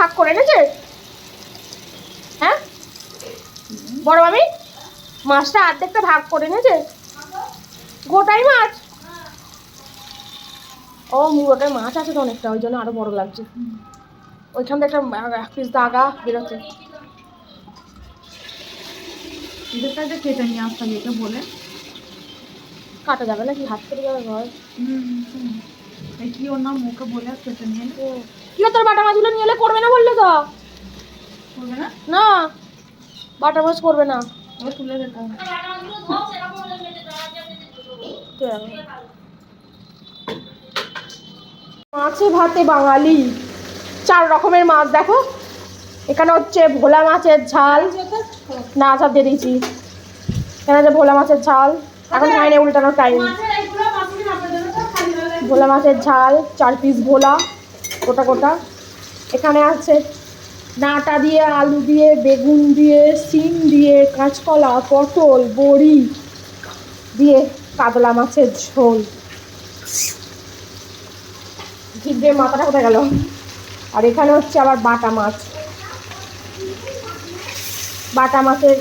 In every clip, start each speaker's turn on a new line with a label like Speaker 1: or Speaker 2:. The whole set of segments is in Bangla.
Speaker 1: ভাগ করে এনেছে? হ্যাঁ? বড় মামি মাছটা অর্ধেকটা ভাগ করে এনেছে? গোটাই মাছ? ও মুরোটায় মাছ আছে তো অনেকটা ওই জন্য আরও বড় লাগছে। ওইখান থেকে একটা এক পিস দাগা বেরোচ্ছে।
Speaker 2: কেটে নিয়ে আসতাম এটা বলে।
Speaker 1: কাটা যাবে নাকি? হাত কেটে যাবে ঘর?
Speaker 2: কি ওর নাম? মুখে বলে কেটে নিয়ে
Speaker 1: কি তোর বাটা মাছগুলো নিয়ে এলে করবে না বললে তো।
Speaker 2: করবে না?
Speaker 1: না বাটা মাছ করবে না।
Speaker 2: তুলে
Speaker 1: মাছে ভাতে বাঙালি। চার রকমের মাছ দেখো। এখানে হচ্ছে ভোলা মাছের ঝাল। না সব দিয়ে দিয়েছি। এখানে আছে ভোলা মাছের ঝাল। এখন হয়নি উল্টানোর টাইম ভোলা মাছের ঝাল চার পিস ভোলা। গোটা গোটা। এখানে আছে ডাঁটা দিয়ে, আলু দিয়ে, বেগুন দিয়ে সিম দিয়ে, কাঁচকলা, পটল, বড়ি দিয়ে কাতলা মাছের ঝোল। জিভে মাথাটা কোথায় গেল? আর এখানে হচ্ছে আবার বাটা মাছ। বাটা মাছের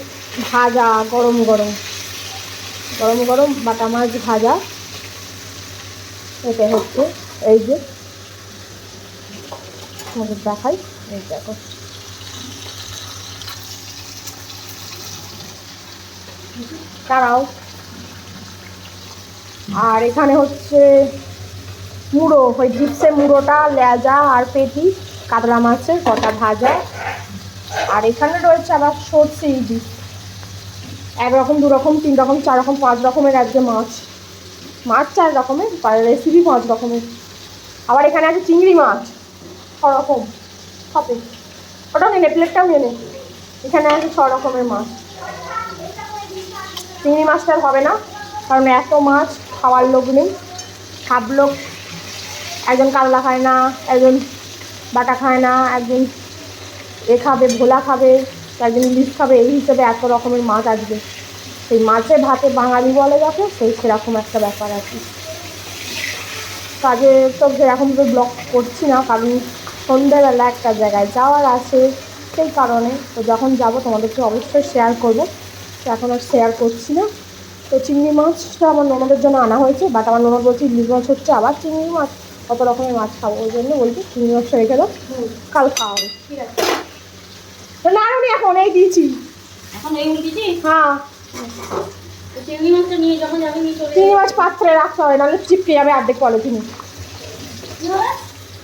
Speaker 1: ভাজা, গরম গরম। গরম গরম বাটা মাছ ভাজা। এটা হচ্ছে এই যে তোমাদের দেখাই। এই দেখো। তারাও আর এখানে হচ্ছে মুড়ো, ওই জিপসে মুড়োটা, লেজা আর পেটি, কাতলা মাছের কটা ভাজা। আর এখানে রয়েছে আবার সর্ষে ইলিশ। এক রকম দু রকম তিন রকম চার রকম পাঁচ রকমের আজকে মাছ। মাছ চার রকমের রেসিপি পাঁচ রকমের আবার এখানে আছে চিংড়ি মাছ। রকম। হবে ওটাও নিয়ে প্লেটটাও নিয়ে নে। এখানে আছে ছ রকমের মাছ। চিংড়ি মাছটা হবে না, কারণ এত মাছ খাওয়ার লোক নেই। সব লোক। একজন কাতলা খায় না, একজন বাটা খায় না, একজন এ খাবে, ভোলা খাবে, একজন ইলিশ খাবে। এই হিসেবে এত রকমের মাছ আসবে। সেই মাছে ভাতে বাঙালি বলে যাকে, সেই সেরকম একটা ব্যাপার আছে। কাজে তো সেরকম তো ব্লগ করছি না, কারণ সন্ধ্যেবেলা একটা জায়গায় যাওয়ার আছে সেই কারণে তো যখন যাব তোমাদেরকে অবশ্যই শেয়ার করব। তো এখন আর শেয়ার করছি না। তো চিংড়ি মাছটা আমার ননদের জন্য আনা হয়েছে বাট আমার ননদ বলছে ইলিশ মাছ হচ্ছে আবার চিংড়ি মাছ। কত রকমের মাছ খাব ওই জন্য বলছি চিংড়ি মাছটা রেখে দাও। কাল খাওয়া হবে।
Speaker 2: ঠিক আছে।
Speaker 1: না আমি এখন এই দিয়েছি।
Speaker 2: এখন এই উল্টিছি
Speaker 1: হ্যাঁ।
Speaker 2: চিংড়ি মাছটা নিয়ে যখন যাবে নিয়ে চলে
Speaker 1: চিংড়ি মাছ পাত্রে রাখতে হবে নাহলে চিপকে যাবে অর্ধেক পলিথিনে।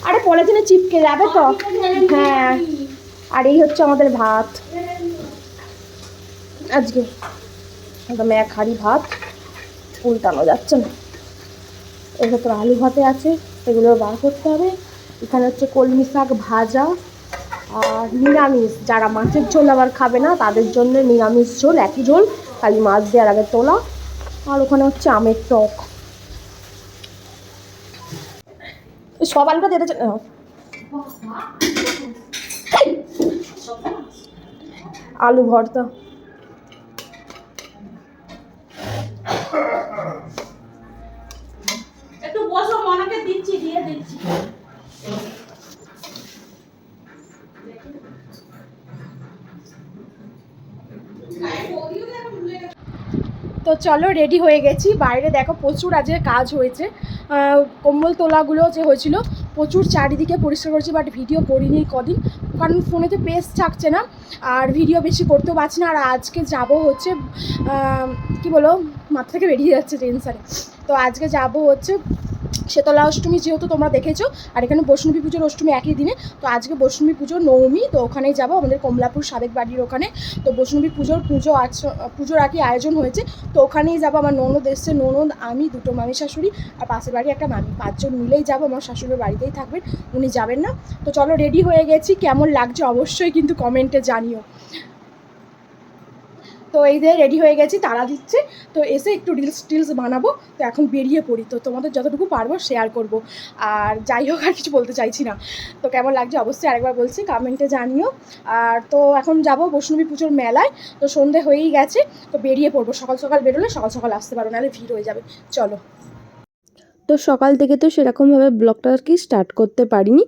Speaker 1: আরে পলিথিনে চিপকে যাবে তো? হ্যাঁ। আর এই হচ্ছে আমাদের ভাত। আজকে একদম এক হাঁড়ি ভাত। উল্টানো যাচ্ছে না। এর ভেতরে আলু ভাতে আছে এগুলো বার করতে হবে। এখানে হচ্ছে কলমি শাক ভাজা আর নিরামিষ। যারা মাছের ঝোল আবার খাবে না তাদের জন্য নিরামিষ ঝোল একই ঝোল খালি মাছ দেওয়ার আগে তোলা। আর ওখানে হচ্ছে আমের টক। সব আলুটা দিতে আলু ভর্তা।
Speaker 2: একটু বসো দিচ্ছি দিয়ে দিচ্ছি।
Speaker 1: তো চলো রেডি হয়ে গেছি। বাইরে দেখো প্রচুর আজকে কাজ হয়েছে। কম্বল তোলাগুলো যে হয়েছিল, প্রচুর চারিদিকে পরিষ্কার করেছি বাট ভিডিও করিনি কদিন। কারণ ফোনে তো পেস থাকছে না, আর ভিডিও বেশি করতেও পারছি না। আর আজকে যাব হচ্ছে কি বলো মাথা থেকে বেরিয়ে যাচ্ছে টেনশানে তো আজকে যাব হচ্ছে শীতলা অষ্টমী যেহেতু তোমরা দেখেছ, আর এখানে বৈষ্ণবী পুজোর অষ্টমী একই দিনে, তো আজকে বৈষ্ণবী পুজোর নবমী, তো ওখানেই যাব, আমাদের কমলাপুর সাবেক বাড়ির ওখানে। তো বৈষ্ণবী পুজোর পুজো পুজোর আগে আয়োজন হয়েছে, তো ওখানেই যাব, আমার ননদ এসছে, ননদ, আমি, দুটো মামি শাশুড়ি, আর পাশের বাড়ি একটা মামি। পাঁচজন মিলেই যাব, আমার শাশুড়ির বাড়িতেই থাকবেন, উনি যাবেন না। তো চলো রেডি হয়ে গেছি, কেমন লাগছে অবশ্যই কিন্তু কমেন্টে জানিও। তো এই যে রেডি হয়ে গেছি, তারা দিচ্ছে। তো এসে একটু রিলস টিলস বানাবো। তো এখন বেরিয়ে পড়ি। তো তোমাদের যতটুকু পারব শেয়ার করব। আর যাই হোক, আর কিছু বলতে চাইছি না। তো কেমন লাগছে? অবশ্যই আরেকবার বলছি কমেন্টে জানিও। আর তো এখন যাব বৈষ্ণবী পুজোর মেলায়। তো সন্ধে হয়েই গেছে। তো বেরিয়ে পড়ব। সকাল সকাল বেরোলে সকাল সকাল আসতে পারব নাহলে ভিড় হয়ে যাবে। চলো।
Speaker 3: তো সকাল থেকে তো সেরকমভাবে ব্লগটা আর কি স্টার্ট করতে পারিনি।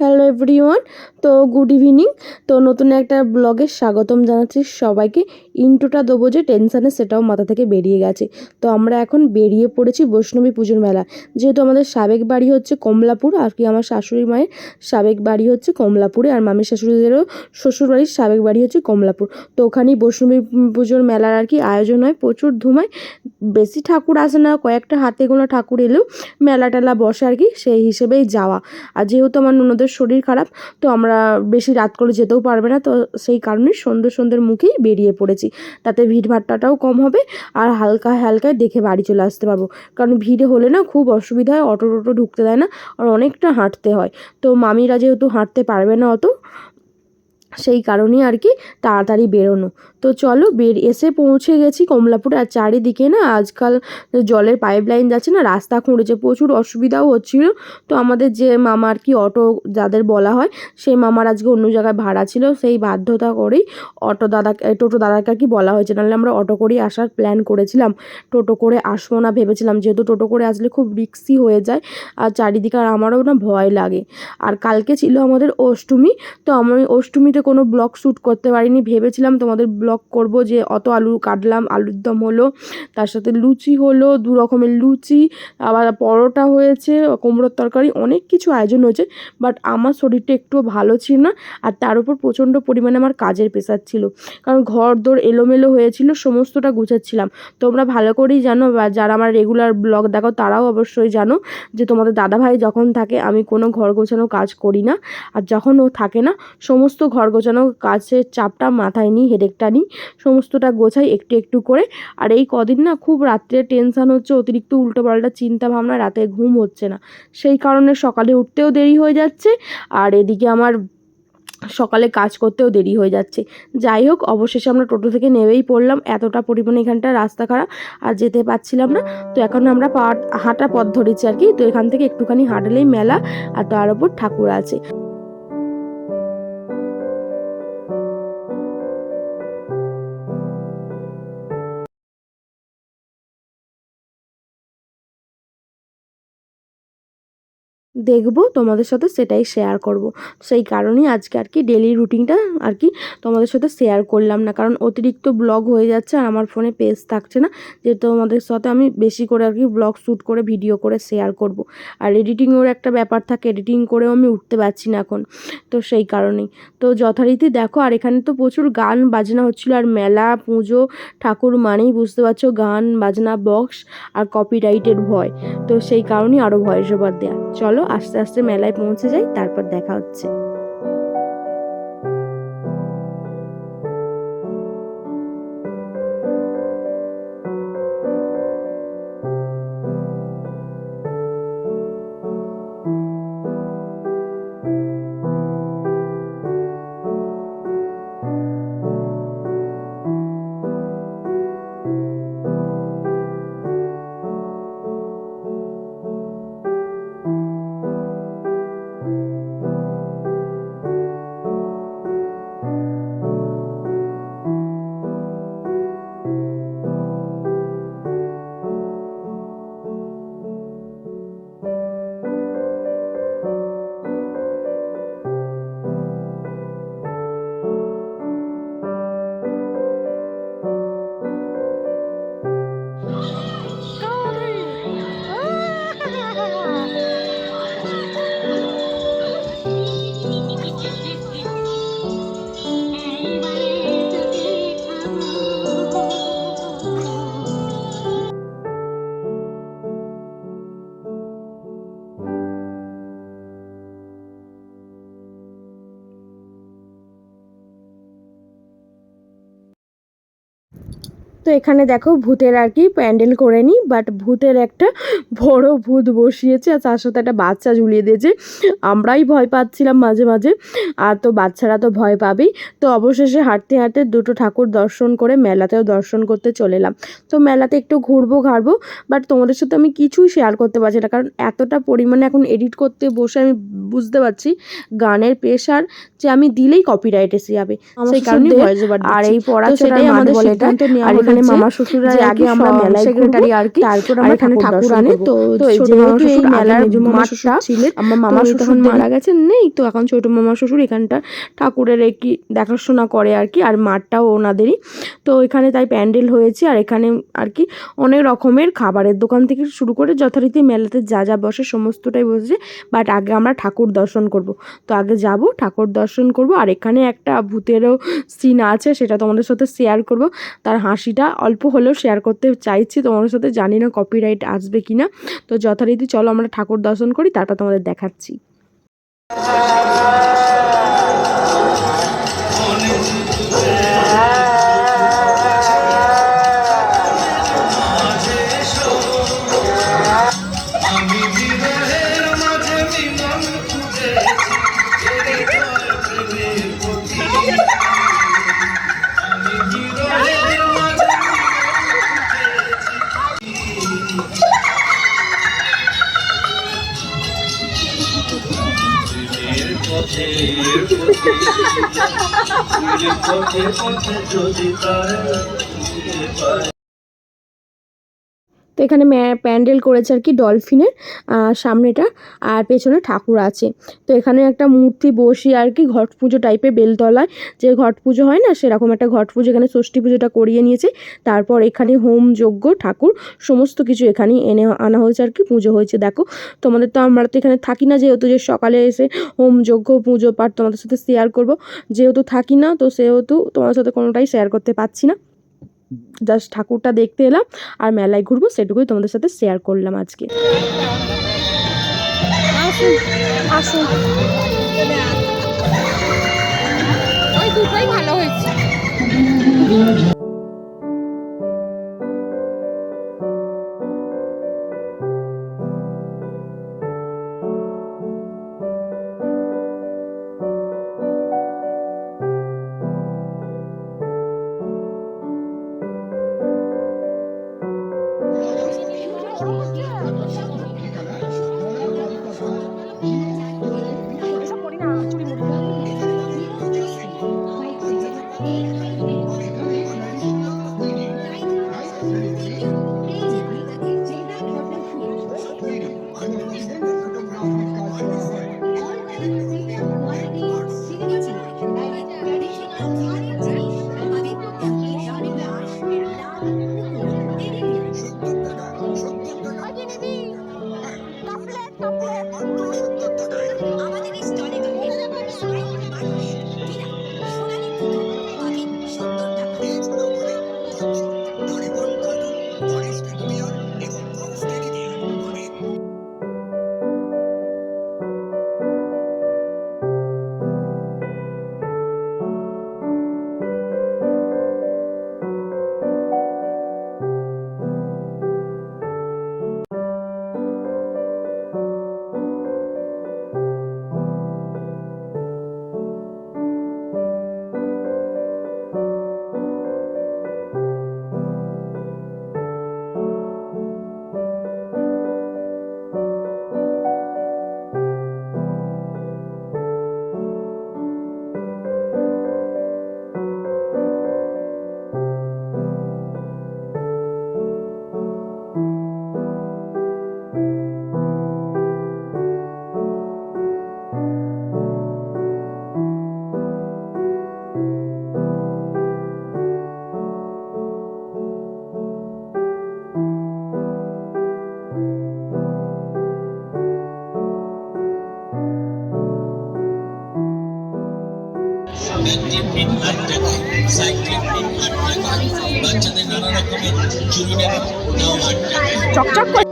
Speaker 3: হ্যালো এভরিওয়ান তো গুড ইভিনিং তো নতুন একটা ব্লগে স্বাগতম জানাচ্ছি সবাইকে। ইন্ট্রোটা দেবো যে টেনশানে সেটাও মাথা থেকে বেরিয়ে গেছে। তো আমরা এখন বেরিয়ে পড়েছি বৈষ্ণবী পুজোর মেলা। যেহেতু আমাদের সাবেক বাড়ি হচ্ছে কমলাপুর, আর কি আমার শাশুড়ি মায়ের সাবেক বাড়ি হচ্ছে কমলাপুরে, আর মামির শাশুড়িদেরও শ্বশুর বাড়ির সাবেক বাড়ি হচ্ছে কমলাপুর। তো ওখানেই বৈষ্ণবী পুজোর মেলার আর কি আয়োজন হয়, প্রচুর ধুমায়। বেশি ঠাকুর আসে না, কয়েকটা হাতে গোনা ঠাকুর এলেও মেলা টেলা বসে আর কি সেই হিসেবেই যাওয়া। আর যেহেতু আমার ননদের শরীর খারাপ, তো আমরা বেশি রাত করে যেতেও পারবে না, তো সেই কারণে সন্ধ্যে সন্ধ্যের মুখেই বেরিয়ে পড়েছি। তাতে ভিড়ভাট্টাটাও কম হবে আর হালকা হালকায় দেখে বাড়ি চলে আসতে পারব। কারণ ভিড় হলে না খুব অসুবিধা হয় অটো টোটো ঢুকতে দেয় না আর অনেকটা হাঁটতে হয়। তো মামিরা যেহেতু হাঁটতে পারবে না অত সেই কারণেই আর কি তাড়াতাড়ি বেরোনো। তো চলো বের, এসে পৌঁছে গেছি কমলাপুরে। আর চারিদিকে না আজকাল জলের পাইপ লাইন যাচ্ছে না, রাস্তা খুঁড়েছে, প্রচুর অসুবিধাও হচ্ছিল। তো আমাদের যে মামা আর কি অটো যাদের বলা হয়, সেই মামার আজকে অন্য জায়গায় ভাড়া ছিল, সেই বাধ্যতা করেই অটো দাদা টোটো দাদাকে আর কি বলা হয়েছে, নাহলে আমরা অটো করেই আসার প্ল্যান করেছিলাম। টোটো করে আসব না ভেবেছিলাম, যেহেতু টোটো করে আসলে খুব রিক্সি হয়ে যায়, আর চারিদিকে আর আমারও না ভয় লাগে। আর কালকে ছিল আমাদের অষ্টমী, তো আমি অষ্টমীতে কোনো ব্লগ শ্যুট করতে পারিনি। ভেবেছিলাম তোমাদের ব্লগ করব যে অত আলু কাটলাম, আলুর দম হলো, তার সাথে লুচি হলো, দু রকমের লুচি, আবার পরোটা হয়েছে, কুমড়োর তরকারি, অনেক কিছু আয়োজন হয়েছে বাট আমার শরীরটা একটু ভালো ছিল না, আর তার উপর প্রচণ্ড পরিমাণে আমার কাজের প্রেশার ছিল, কারণ ঘর দোর এলোমেলো হয়েছিল, সমস্তটা গুছাচ্ছিলাম। তোমরা ভালো করেই জানো, বা যারা আমার রেগুলার ব্লগ দেখো, তারাও অবশ্যই জানো, যে তোমাদের দাদাভাই যখন থাকে, আমি কোনো ঘর গোছানো কাজ করি না, আর যখন ও থাকে না, সমস্ত ঘর গোছানো কাজের চাপটা মাথায় নিই হেডেকটা নিই, সমস্তটা গোছাই একটু একটু করে। আর এই কদিন না খুব রাত্রে টেনশান হচ্ছে, অতিরিক্ত উল্টোপাল্টা চিন্তা ভাবনা, রাতে ঘুম হচ্ছে না। সেই কারণে সকালে উঠতেও দেরি হয়ে যাচ্ছে, আর এদিকে আমার সকালে কাজ করতেও দেরি হয়ে যাচ্ছে। যাই হোক, অবশেষে আমরা টোটো থেকে নেমেই পড়লাম। এতটা পরিমাণে এখানটা রাস্তা খারাপ, আর যেতে পারছিলাম না। তো এখন আমরা হাঁটা পথ ধরেছি আর কি। তো এখান থেকে একটুখানি হাঁটলেই মেলা, আর তার ওপর ঠাকুর আছে। দেখব, তোমাদের সাথে সেটাই শেয়ার করব। সেই কারণেই আজকে আর কি ডেলি রুটিনটা আর কি তোমাদের সাথে শেয়ার করলাম না। কারণ অতিরিক্ত ব্লগ হয়ে যাচ্ছে আর আমার ফোনে পেজ থাকছে না, যে তোমাদের সাথে আমি বেশি করে আর কি ব্লগ শ্যুট করে ভিডিও করে শেয়ার করব। আর এডিটিংয়ের একটা ব্যাপার থাকে এডিটিং করেও আমি উঠতে পারছি না এখন। তো সেই কারণেই। তো যথারীতি দেখো, আর এখানে তো প্রচুর গান বাজনা হচ্ছিল, আর মেলা, পুজো, ঠাকুর মানেই বুঝতে পারছ, গান, বাজনা বক্স আর কপিরাইটের ভয়। তো সেই কারণেই আরও ভয়েস ওভার দেওয়া চলো আস্তে আস্তে মেলায় পৌঁছে যাই তারপর দেখা হচ্ছে। তো এখানে দেখো ভূতের আর কি প্যান্ডেল করে নিই বাট ভূতের একটা বড় ভূত বসিয়েছে আর তার সাথে একটা বাচ্চা ঝুলিয়ে দিয়েছে। আমরাই ভয় পাচ্ছিলাম মাঝে মাঝে আর তো বাচ্চারা তো ভয় পাবেই। তো অবশেষে হাঁটতে হাঁটতে দুটো ঠাকুর দর্শন করে মেলাতেও দর্শন করতে চলে এলাম। তো মেলাতে একটু ঘুরবো ঘাড়বো বাট তোমাদের সাথে আমি কিছুই শেয়ার করতে পারছি না কারণ এতটা পরিমাণে এখন এডিট করতে বসে আমি বুঝতে পারছি গানের প্রেশার যে আমি দিলেই কপিরাইট এসে যাবে। সেই কারণে আর এই পড়া সেটাই আমাদের সিদ্ধান্ত নেওয়া হলো। এখানে মামা শ্বশুররা
Speaker 1: যে
Speaker 3: আগে আমরা মেলায়
Speaker 1: সেক্রেটারি আর কি
Speaker 3: তারপর আমরা
Speaker 1: এখানে
Speaker 3: ঠাকুর
Speaker 1: আনে। তো যেহেতু এই মেলার
Speaker 3: মামা শ্বশুর ছিলেন
Speaker 1: আমার
Speaker 3: মামা শ্বশুর
Speaker 1: শ্বশুর
Speaker 3: মারা গেছেন নেই তো এখন ছোট মামা শ্বশুর এখানটা ঠাকুরের কি দেখাশোনা করে আর কি আর মাঠটাও ওনাদেরই। তো এখানে তাই প্যান্ডেল হয়েছে আর এখানে আর কি অনেক রকমের খাবারের দোকান থেকে শুরু করে যথারীতি মেলাতে যা যা বসে সমস্তটাই বসেছে বাট আগে আমরা ঠাকুর দর্শন করব। তো আগে যাব ঠাকুর দর্শন করব আর এখানে একটা ভূতেরও সিন আছে সেটা তোমাদের সাথে শেয়ার করব। তার হাসিটা অল্প হলেও শেয়ার করতে চাইছি। তোমাদের সাথে জানি না কপিরাইট আসবে কি না তো যথারীতি চলো আমরা ঠাকুর দর্শন করি, তারপর তোমাদের দেখাচ্ছি।
Speaker 4: পথে পথে যদি তার
Speaker 3: এখানে প্যান্ডেল করেছে আর কি ডলফিনের সামনেটা, আর পেছনে ঠাকুর আছে। তো এখানে একটা মূর্তি বসিয়ে আর কি ঘট পুজো টাইপের বেলতলায়, যে ঘট পুজো হয় না, সেরকম একটা ঘট পুজো এখানে ষষ্ঠী পুজোটা করিয়ে নিয়েছে। তারপর এখানে হোম যজ্ঞ, ঠাকুর, সমস্ত কিছু এখানেই এনে আনা হয়েছে আর কি, পুজো হয়েছে। দেখো, তোমাদের তো আমরা তো এখানে থাকি না, যেহেতু যে সকালে এসে হোম যজ্ঞ, পুজো পাঠ তোমাদের সাথে শেয়ার করব। যেহেতু থাকি না, তো সেহেতু তোমাদের সাথে কোনোটাই শেয়ার করতে পারছি না। জাস্ট ঠাকুরটা দেখতে এলাম আর মেলায় ঘুরবো, সেটুকুই তোমাদের সাথে শেয়ার করলাম আজকে।
Speaker 1: আসুন ভালো হয়েছে।
Speaker 4: বাচ্চাদের নানা রকমের দাম আট টাকা
Speaker 1: চকচক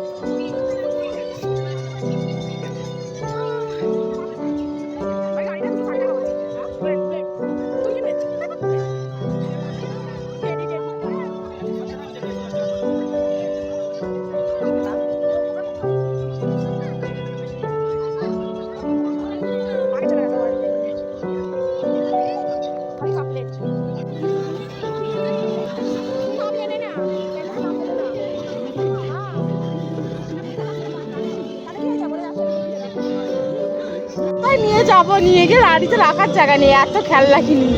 Speaker 1: নিয়ে যাব, নিয়ে গিয়ে গাড়িতে রাখার জায়গা নেই, এত খেলনা কিনি।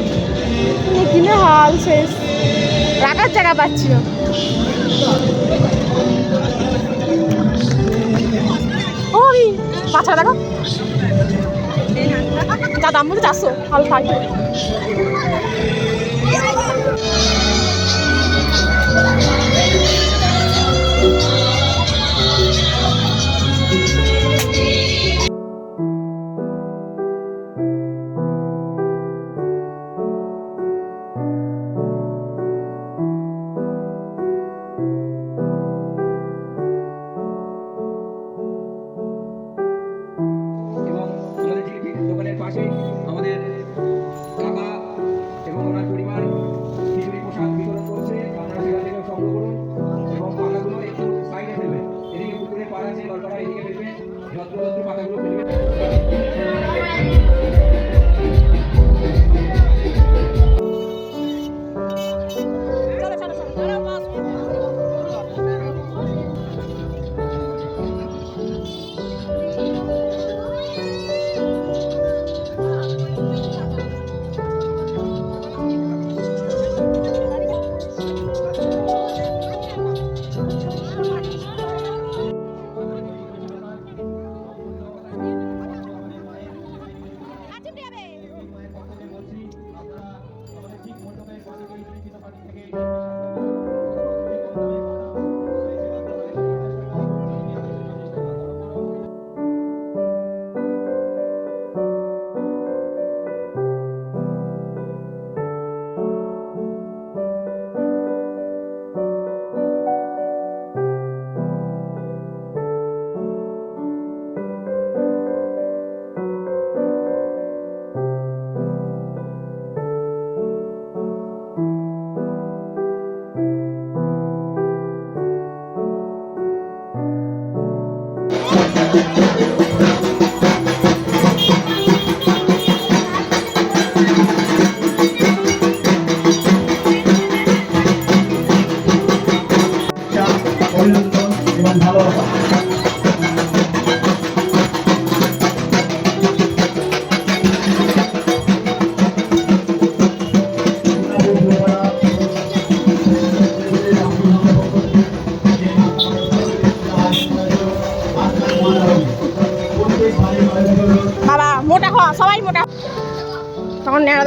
Speaker 1: কিনে হল শেষ। রাখার জায়গা পাচ্ছি না। ওই দেখো। যা দাম বলতে চারশো ভালো থাকবে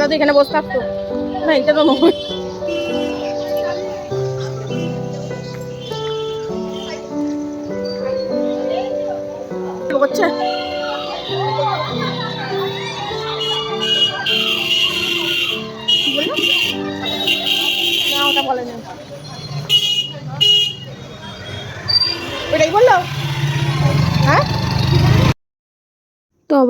Speaker 1: দাদু এখানে বসে থাকতো। না এটা তো নয়।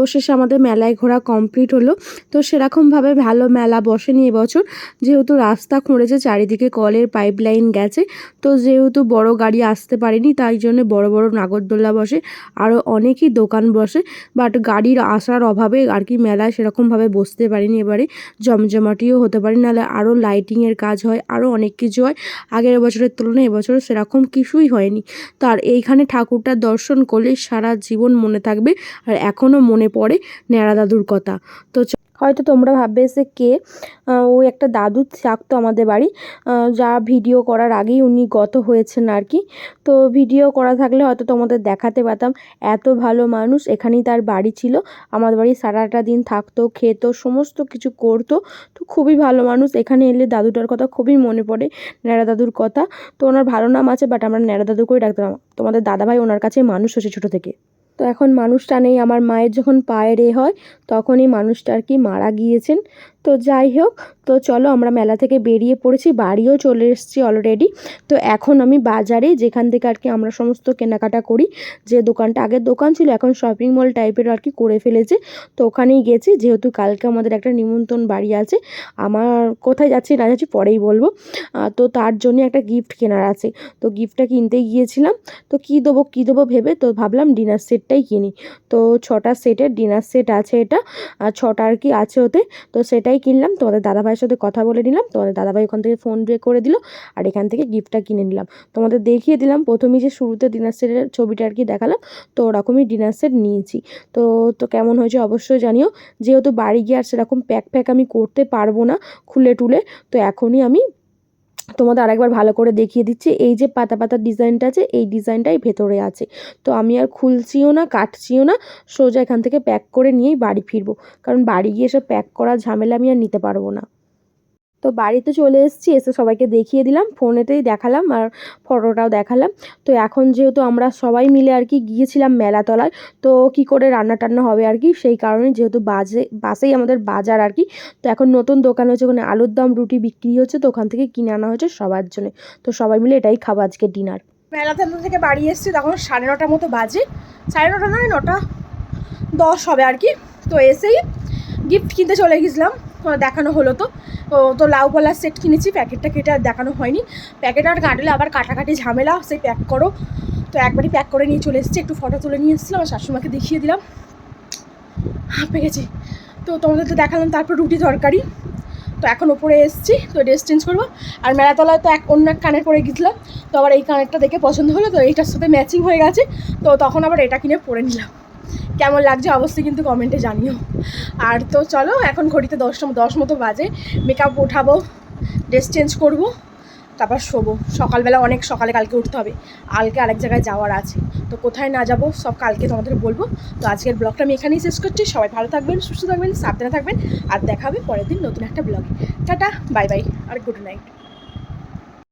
Speaker 3: অবশেষে আমাদের মেলায় ঘোরা কমপ্লিট হলো। তো সেরকমভাবে ভালো মেলা বসেনি এবছর। যেহেতু রাস্তা খুঁড়েছে, চারিদিকে কলের পাইপ লাইন গেছে। তো যেহেতু বড় গাড়ি আসতে পারেনি, তাই জন্য বড় বড় নাগরদোল্লা বসে আরও অনেকই দোকান বসে। বাট গাড়ির আসার অভাবে আর কি মেলায় সেরকমভাবে বসতে পারিনি এবারে। জমজমাটিও হতে পারে, নাহলে আরও লাইটিংয়ের কাজ হয় আরও অনেক কিছু হয়। আগের বছরের তুলনায় এবছর সেরকম কিছুই হয়নি। তার এইখানে ঠাকুরটার দর্শন করলে সারা জীবন মনে থাকবে। আর এখনও মনে পড়ে ন্যাড়া দাদুর কথা। তো হয়তো তোমরা ভাববে যে কে? আহ, ও একটা দাদু থাকতো আমাদের বাড়ি। যা ভিডিও করার আগেই উনি গত হয়েছেন আর কি। তো ভিডিও করা থাকলে হয়তো তোমাদের দেখাতে পারতাম। এত ভালো মানুষ এখানেই তার বাড়ি ছিল। আমাদের বাড়ি সারাটা দিন থাকতো খেত সমস্ত কিছু করতো। তো খুবই ভালো মানুষ। এখানে এলে দাদুটার কথা খুবই মনে পড়ে ন্যাড়া দাদুর কথা। তো ওনার ভালো নাম আছে বাট আমরা ন্যাড়া দাদু করে ডাকতাম। তোমাদের দাদাভাই ওনার কাছে মানুষ হয়েছে ছোটো থেকে। তো এখন মানুষটা নেই। আমার মায়ের যখন পায়ের এ হয়, তখনই মানুষটা আর কি মারা গিয়েছেন। তো যাই হোক, তো চলো আমরা মেলা থেকে বেরিয়ে পড়েছি, বাড়িও চলে এসেছি অলরেডি তো এখন আমি বাজারে, যেখান থেকে আর কি আমরা সমস্ত কেনাকাটা করি, যে দোকানটা, আগের দোকান ছিল, এখন শপিং মল টাইপের আর কি করে ফেলেছে। তো ওখানেই গেছি, যেহেতু কালকে আমাদের একটা নিমন্ত্রণ বাড়ি আছে, আমার কোথায় যাচ্ছি না যাচ্ছি পরেই বলব। তো তার জন্য একটা গিফট কেনার আছে। তো গিফটটা কিনতে গিয়েছিলাম, তো কী দেবো কী দেবো ভেবে, তো ভাবলাম ডিনার সেটটাই কিনি। তো ছটা সেটের ডিনার সেট আছে এটা, আর ছটা আর কি আছে ওতে, তো সেটাই কিনলাম, তোমাদের দাদাভাইয়ের সাথে কথা বলে নিলাম, তোমাদের দাদাভাই ওখান থেকে ফোন পে করে দিল আর এখান থেকে গিফটটা কিনে নিলাম। তোমাদের দেখিয়ে দিলাম, প্রথমেই যে শুরুতে ডিনার সেটের ছবিটা আর কি দেখালাম, তো ওরকমই ডিনার সেট নিয়েছি। তো তো কেমন হয়েছে অবশ্যই জানিও, যেহেতু বাড়ি গিয়ে আর সেরকম প্যাক প্যাক আমি করতে পারব না খুলে টুলে, তো এখনই আমি তোমাদের আরেকবার ভালো করে দেখিয়ে দিচ্ছি। এই যে পাতা পাতা ডিজাইনটা আছে, এই ডিজাইনটাই ভেতরে আছে। তো আমি আর খুলছিও না, কাটছিও না, সোজা এখান থেকে প্যাক করে নিয়েই বাড়ি ফিরবো। কারণ বাড়ি গিয়ে সব প্যাক করা ঝামেলা আমি আর নিতে পারব না। তো বাড়িতে চলে এসেছি, এসে সবাইকে দেখিয়ে দিলাম ফোনেতেই দেখালাম আর ফটোটাও দেখালাম। তো এখন যেহেতু আমরা সবাই মিলে আর কি গিয়েছিলাম মেলাতলায় তো কি করে রান্না টান্না হবে আর কি? সেই কারণে যেহেতু বাজে, বাসেই আমাদের বাজার আর কি, তো এখন নতুন দোকান হয়েছে ওখানে আলুর দম রুটি বিক্রি হচ্ছে, তো ওখান থেকে কিনে আনা হয়েছে সবার জন্য। তো সবাই মিলে এটাই খাব আজকে ডিনার
Speaker 1: মেলাতে থেকে বাড়ি এসেছি, তখন সাড়ে নটার মতো বাজে। সাড়ে নটা নয়, নটা দশ হবে আর কি। তো এসেই গিফট কিনতে চলে গেছিলাম দেখানো হলো তো। তো লাউ কলার সেট কিনেছি, প্যাকেটটা কেটে আর দেখানো হয়নি। প্যাকেট আর কাটলে আবার কাটাকাটি ঝামেলা, সেই প্যাক করো। তো একবারই প্যাক করে নিয়ে চলে এসেছি, একটু ফটো তুলে নিয়ে এসেছিলাম আমার শাশুড়িমাকে দেখিয়ে দিলাম। হাঁপে গেছি তো তোমাদের তো দেখালাম তারপর রুটি তরকারি। তো এখন ওপরে এসেছি, তো ড্রেস চেঞ্জ করব। আর মেলাতলায় তো এক, অন্য এক কানের পরে গেছিলাম তো আবার এই কানেরটা দেখে পছন্দ হলো, তো এইটার সাথে ম্যাচিং হয়ে গেছে। তো তখন আবার এটা কিনে পরে নিলাম। কেমন লাগছে অবশ্যই কিন্তু কমেন্টে জানিও। আর তো চলো, এখন ঘড়িতে দশটা দশ মতো বাজে। মেকআপ ওঠাবো ড্রেস চেঞ্জ করব, তারপর শোবো। সকালবেলা অনেক সকালে কালকে উঠতে হবে। কালকে আরেক জায়গায় যাওয়ার আছে। তো কোথায় না যাব সব কালকে তোমাদের বলব। তো আজকের ব্লগটা আমি এখানেই শেষ করছি। সবাই ভালো থাকবেন, সুস্থ থাকবেন, সাবধানে থাকবেন। আর দেখা হবে পরের দিন নতুন একটা ব্লগে। টাটা, বাই বাই, আর গুড নাইট